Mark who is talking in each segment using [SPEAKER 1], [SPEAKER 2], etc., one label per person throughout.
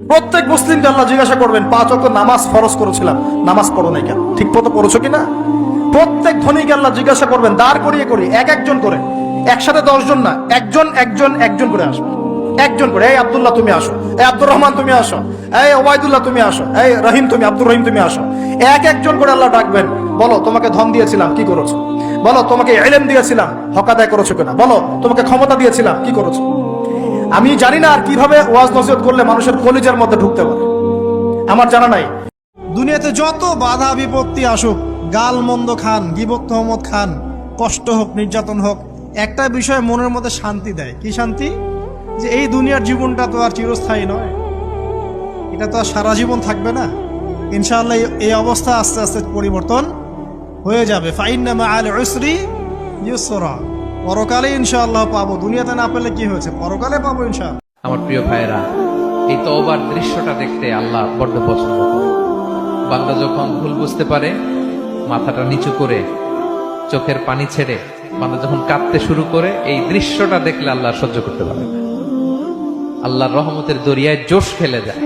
[SPEAKER 1] প্রত্যেক মুসলিমকে আল্লাহ জিজ্ঞাসা করবেন, পাঁচ অক্ট নামাজ ফরজ করেছিলাম, নামাজ পড়ো নাই কেন? ঠিক মতো পড়েছো কিনা? প্রত্যেক ধনীকে আল্লাহ জিজ্ঞাসা করবেন, দাঁড় করিয়ে করি এক একজন করে, একসাথে দশজন না, একজন একজন একজন করে আসবে। একজন করে, এই আব্দুল্লাহ, তুমি আসো। এই আব্দুর রহমান, তুমি আসো। এই ওবায়দুল্লাহ, তুমি আসো। এই রহিম, তুমি, আব্দুর রহিম, তুমি আসো। এক একজন করে আল্লাহ ডাকবেন, বলো, তোমাকে ধন দিয়েছিলাম, কি করেছ? বলো, তোমাকে এলেম দিয়েছিলাম হকাদায় করেছ কিনা? বলো, তোমাকে ক্ষমতা দিয়েছিলাম, কি করেছ? আমি জানি না আর কীভাবে ওয়াজ নসিহত করলে মানুষের কলিজার মধ্যে ঢুকতে পারে। আমার জানা নাই। দুনিয়াতে যত বাধা বিপত্তি আসুক, গাল মন্দ খান গিবক তহমদ খান, কষ্ট হোক, নির্যাতন হোক, একটা বিষয় মনের মধ্যে শান্তি দেয়। কি শান্তি? যে এই দুনিয়ার জীবনটা তো আর চিরস্থায়ী নয়। এটা তো আর সারা জীবন থাকবে না। ইনশাআল্লাহ এই- অবস্থা আস্তে আস্তে পরিবর্তন হয়ে যাবে। ফাইন্নামা আল উসরি ইউসরা। পরকালে ইনশাআল্লাহ পাবো। দুনিয়াতে না পেলে কি হয়েছে? পরকালে পাবো ইনশাআল্লাহ।
[SPEAKER 2] আমার প্রিয় ভাইয়েরা এই তওবার দৃশ্যটা দেখতে আল্লাহ বড্ড পছন্দ করে। বান্দা যখন ভুল বুঝতে পারে মাথাটা নিচু করে চোখের পানি ছেড়ে বান্দা যখন কাঁদতে শুরু করে এই দৃশ্যটা দেখলে আল্লাহ সহ্য করতে পারে না। আল্লাহর রহমতের দরিয়ায় জোশ ফেলে যায়।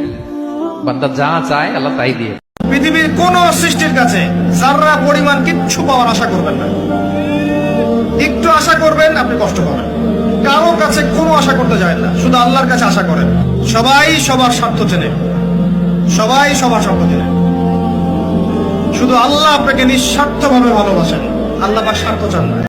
[SPEAKER 2] বান্দা যা চায় আল্লাহ তাই দিয়ে।
[SPEAKER 1] পৃথিবীর কোন সৃষ্টির কাছে যারা পরিমাণ কিচ্ছু পাওয়ার আশা করবেন না। করবেন আপনি কষ্ট পাবেন। কারও কাছে কোনো আশা করতে যায় না। শুধু আল্লাহর কাছে আশা করেন। সবাই সবার স্বার্থ চেনে। সবাই সবার স্বার্থ চেনে। শুধু আল্লাহ আপনাকে নিঃস্বার্থভাবে ভালোবাসেন। আল্লাহ বা স্বার্থ চান না।